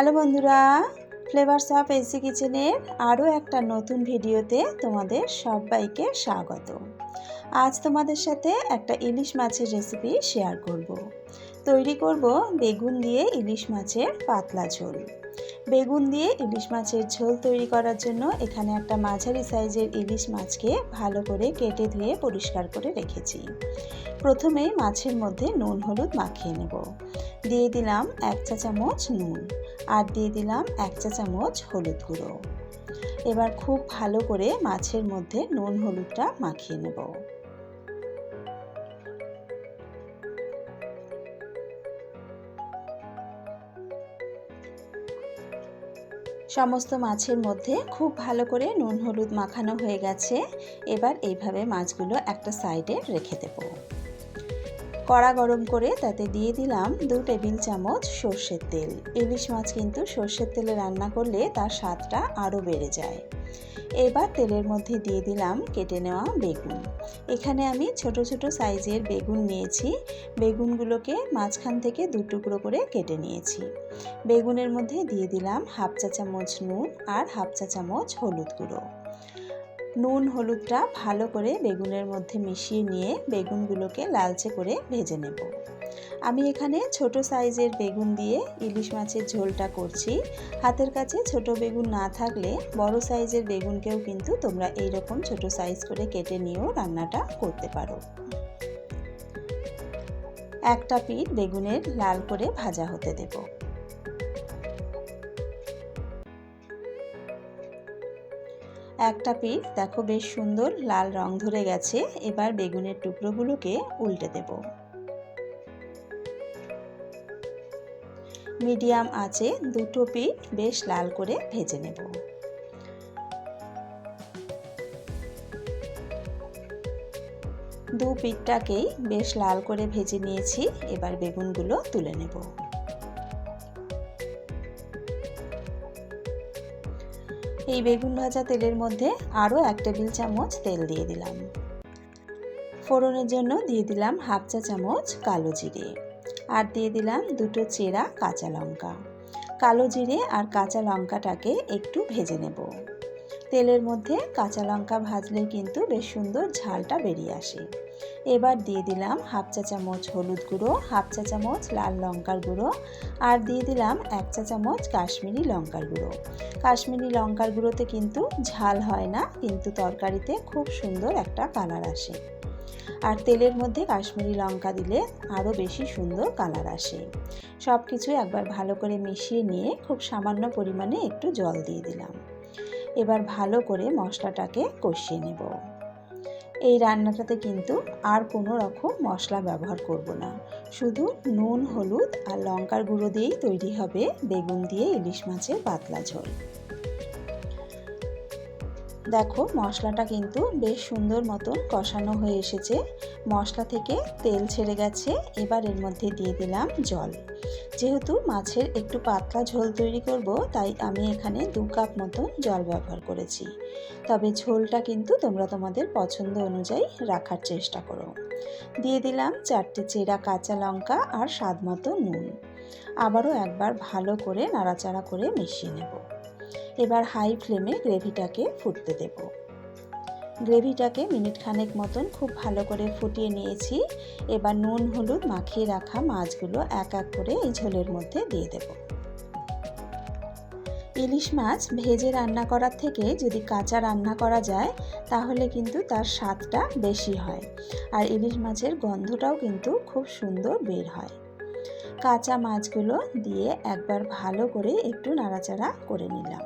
Hello বন্ধুরা flavours of AC কিচেনের আরও একটা নতুন ভিডিওতে তোমাদের সবাইকে স্বাগত আজ তোমাদের সাথে একটা ইলিশ মাছের রেসিপি শেয়ার করব। তৈরি করব বেগুন দিয়ে ইলিশ মাছের পাতলা ঝোল বেগুন দিয়ে ইলিশ মাছের ঝোল তৈরি করার জন্য এখানে একটা মাঝারি সাইজের ইলিশ মাছকে ভালো করে কেটে ধুয়ে পরিষ্কার করে রেখেছি। প্রথমে মাছের মধ্যে নুন, হলুদ মাখিয়ে নেব। দিয়ে দিলাম এক চা চামচ নুন আর দিয়ে দিলাম এক চা চামচ হলুদ গুঁড়ো। এবার খুব ভালো করে মাছের মধ্যে নুন, হলুদটা মাখিয়ে নেব। সমস্ত মাছের মধ্যে খুব ভালো করে নুন হলুদ মাখানো হয়ে গেছে। এবার এইভাবে মাছগুলো একটা সাইডে রেখে দেব। কড়া গরম করে তাতে দিয়ে দিলাম দু টেবিল চামচ সর্ষের তেল। ইলিশ মাছ কিন্তু সর্ষের তেলে রান্না করলে তার স্বাদটা আরও বেড়ে যায়। এবার তেলের মধ্যে দিয়ে দিলাম কেটে নেওয়া বেগুন। এখানে আমি ছোট ছোট সাইজের বেগুন নিয়েছি। বেগুনগুলোকে মাঝখান থেকে দু টুকরো করে কেটে নিয়েছি। বেগুনের মধ্যে দিয়ে দিলাম হাফ চা চামচ নুন আর হাফ চা চামচ হলুদ গুঁড়ো। নুন হলুদটা ভালো করে বেগুনের মধ্যে মিশিয়ে নিয়ে বেগুনগুলোকে লালচে করে ভেজে নেব। আমি এখানে ছোট সাইজের বেগুন দিয়ে ইলিশ মাছের ঝোলটা করছি। হাতের কাছে ছোট বেগুন না থাকলে বড় সাইজের বেগুনকেও কিন্তু তোমরা এই রকম ছোট সাইজ করে কেটে নিয়েও রান্নাটা করতে পারো। একটা পিঠ বেগুনের লাল করে ভাজা হতে দেবো। একটা পিস দেখো বেশ সুন্দর লাল রং ধরে গেছে। এবার বেগুনের টুকরোগুলোকে উল্টে দেব। মিডিয়াম আছে দুটো পিঠ বেশ লাল করে ভেজে নেব। দু পিঠটাকেই বেশ লাল করে ভেজে নিয়েছি। এবার বেগুনগুলো তুলে নেব। এই বেগুন ভাজা তেলের মধ্যে আরও এক টেবিল চামচ তেল দিয়ে দিলাম। ফোড়নের জন্য দিয়ে দিলাম হাফ চা চামচ কালো জিরে আর দিয়ে দিলাম দুটো চেরা কাঁচা লঙ্কা। কালো জিরে আর কাঁচা লঙ্কাটাকে একটু ভেজে নেব। তেলের মধ্যে কাঁচা লঙ্কা ভাজলে কিন্তু বেশ সুন্দর ঝালটা বেরিয়ে আসে। এবার দিয়ে দিলাম হাফ চা চামচ হলুদ গুঁড়ো, হাফ চা চামচ লাল লঙ্কার গুঁড়ো আর দিয়ে দিলাম এক চা চামচ কাশ্মীরি লঙ্কার গুঁড়ো। কাশ্মীরি লঙ্কার গুঁড়োতে কিন্তু ঝাল হয় না, কিন্তু তরকারিতে খুব সুন্দর একটা কালার আসে। আর তেলের মধ্যে কাশ্মীরি লঙ্কা দিলে আরও বেশি সুন্দর কালার আসে। সব কিছু একবার ভালো করে মিশিয়ে নিয়ে খুব সামান্য পরিমাণে একটু জল দিয়ে দিলাম। এবার ভালো করে মশলাটাকে কষিয়ে নেব। এই রান্নাটাতে কিন্তু আর কোনো রকম মশলা ব্যবহার করব না। শুধু নুন, হলুদ আর লঙ্কার গুঁড়ো দিয়েই তৈরি হবে বেগুন দিয়ে ইলিশ মাছের পাতলা ঝোল। দেখো, মশলাটা কিন্তু বেশ সুন্দর মতন কষানো হয়ে এসেছে। মশলা থেকে তেল ছেড়ে গেছে, এবার এর মধ্যে দিয়ে দিলাম জল। যেহেতু মাছের একটু পাতলা ঝোল তৈরি করব, তাই আমি এখানে দু কাপ মতন জল ব্যবহার করেছি। তবে ঝোলটা কিন্তু তোমরা তোমাদের পছন্দ অনুযায়ী রাখার চেষ্টা করো। দিয়ে দিলাম চারটে চেরা কাঁচা লঙ্কা আর স্বাদ মতো নুন। আবারও একবার ভালো করে নাড়াচাড়া করে মিশিয়ে নেব। এবার হাই ফ্লেমে গ্রেভিটাকে ফুটতে দেব। গ্রেভিটাকে মিনিট খানেক মতন খুব ভালো করে ফুটিয়ে নিয়েছি। এবার নুন, হলুদ মাখিয়ে রাখা মাছগুলো এক এক করে এই ঝোলের মধ্যে দিয়ে দেব। ইলিশ মাছ ভেজে রান্না করার থেকে যদি কাঁচা রান্না করা যায়, তাহলে কিন্তু তার স্বাদটা বেশি হয়। আর ইলিশ মাছের গন্ধটাও কিন্তু খুব সুন্দর বের হয়। কাঁচা মাছগুলো দিয়ে একবার ভালো করে একটু নাড়াচাড়া করে নিলাম।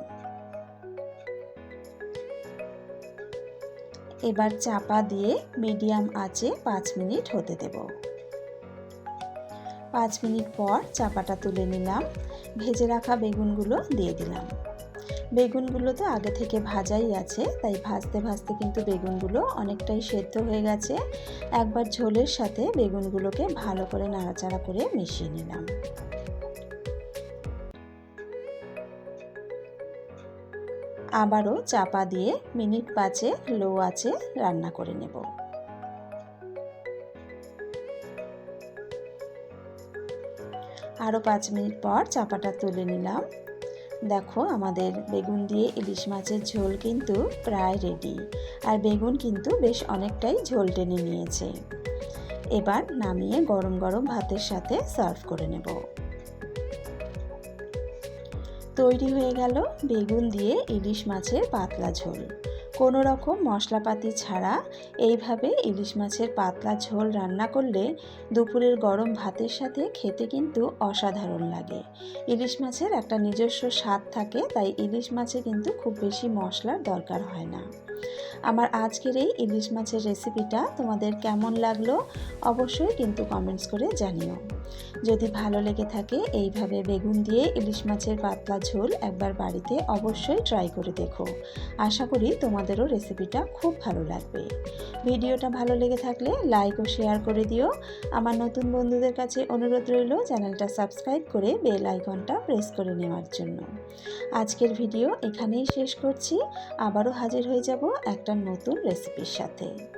এবার চাপা দিয়ে মিডিয়াম আঁচে পাঁচ মিনিট হতে দেব। পাঁচ মিনিট পর চাপাটা তুলে নিলাম। ভেজে রাখা বেগুনগুলো দিয়ে দিলাম। বেগুনগুলো তো আগে থেকে ভাজাই আছে, তাই ভাজতে ভাজতে কিন্তু বেগুনগুলো অনেকটাই সেদ্ধ হয়ে গেছে। একবার ঝোলের সাথে বেগুনগুলোকে ভালো করে নাড়াচাড়া করে মিশিয়ে নিলাম। আবারও চাপা দিয়ে মিনিট পাঁচে লো আছে রান্না করে নেব। আরও পাঁচ মিনিট পর চাপাটা তুলে নিলাম। দেখো, আমাদের বেগুন দিয়ে ইলিশ মাছের ঝোল কিন্তু প্রায় রেডি আর বেগুন কিন্তু বেশ অনেকটাই ঝোল টেনে নিয়েছে। এবার নামিয়ে গরম গরম ভাতের সাথে সার্ভ করে নেব। তৈরি হয়ে গেল বেগুন দিয়ে ইলিশ মাছের পাতলা ঝোল। কোনো রকম মশলাপাতি ছাড়া এইভাবে ইলিশ মাছের পাতলা ঝোল রান্না করলে দুপুরের গরম ভাতের সাথে খেতে কিন্তু অসাধারণ লাগে। ইলিশ মাছের একটা নিজস্ব স্বাদ থাকে, তাই ইলিশ মাছে কিন্তু খুব বেশি মশলার দরকার হয় না। আমার আজকের এই ইলিশ মাছের রেসিপিটা তোমাদের কেমন লাগল অবশ্যই কিন্তু কমেন্টস করে জানিও। যদি ভালো লেগে থাকে, এইভাবে বেগুন দিয়ে ইলিশ মাছের পাতলা ঝোল একবার বাড়িতে অবশ্যই ট্রাই করে দেখো। আশা করি তোমাদেরও রেসিপিটা খুব ভালো লাগবে। ভিডিওটা ভালো লেগে থাকলে লাইক ও শেয়ার করে দিও। আমার নতুন বন্ধুদের কাছে অনুরোধ রইল চ্যানেলটা সাবস্ক্রাইব করে বেল আইকনটা প্রেস করে নেওয়ার জন্য। আজকের ভিডিও এখানেই শেষ করছি। আবারও হাজির হয়ে যাব একটা নতুন রেসিপির সাথে।